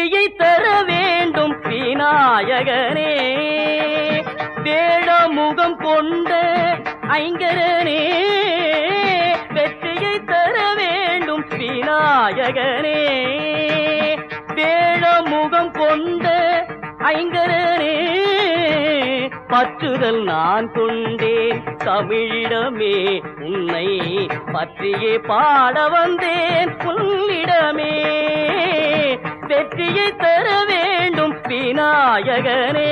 வெற்றியை தர வேண்டும் விநாயகனே. வேட முகம் கொண்ட ஐங்கரனே வெற்றியை தர வேண்டும் விநாயகனே. வேட முகம் கொண்ட ஐங்கரனே பற்றுதல் நான் கொண்டேன். தமிழிடமே உன்னை பற்றியே பாட வந்தேன். புல்லிடமே. வெற்றியை தர வேண்டும் விநாயகனே.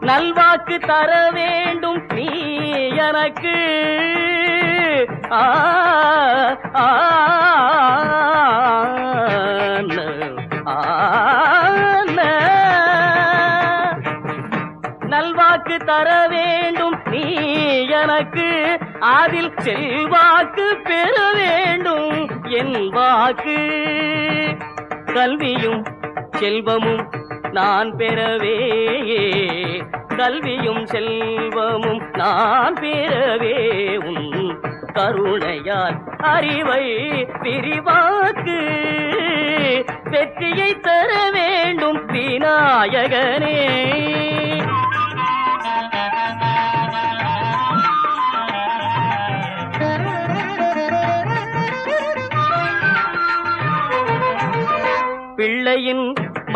நல்வாக்கு தர வேண்டும் நீ எனக்கு. ஆ, ஆ, நல்வாக்கு தர வேண்டும். நீ எனக்கு அதில் செல்வாக்கு பெற வேண்டும். என் வாக்கு கல்வியும் செல்வமும் நான் பெறவே கல்வியும் செல்வமும் நான் பெறவே. உன் கருணையால் அறிவை விரிவாக்கு வெற்றியை தர வேண்டும். விநாயகனே.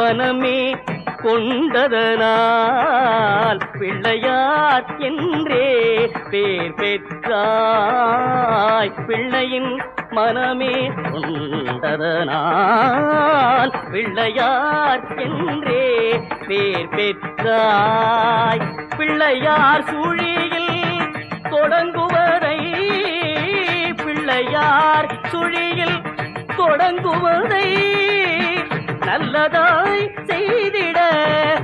மனமே கொண்டதனால் பிள்ளையார் என்றே பேர் பெற்றாய். பிள்ளையின் மனமே கொண்டதனால் பிள்ளையார் என்றே பேர் பெற்றாய். பிள்ளையார் சுழியில் தொடங்குவதை பிள்ளையார் சுழியில் தொடங்குவதை நல்லதாய் செய்திட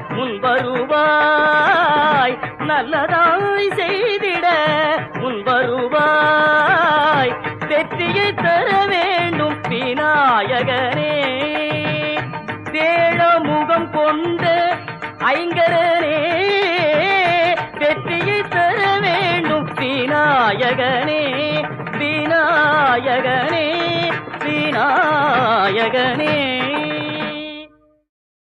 முன் வருவாய் நல்லதாய் செய்திட முன் வருவாய் வெற்றியை தர வேண்டும் விநாயகனே. வேழமுகம் கொண்ட ஐங்கரனே. வெற்றியை தர வேண்டும் விநாயகனே. விநாயகனே விநாயகனே.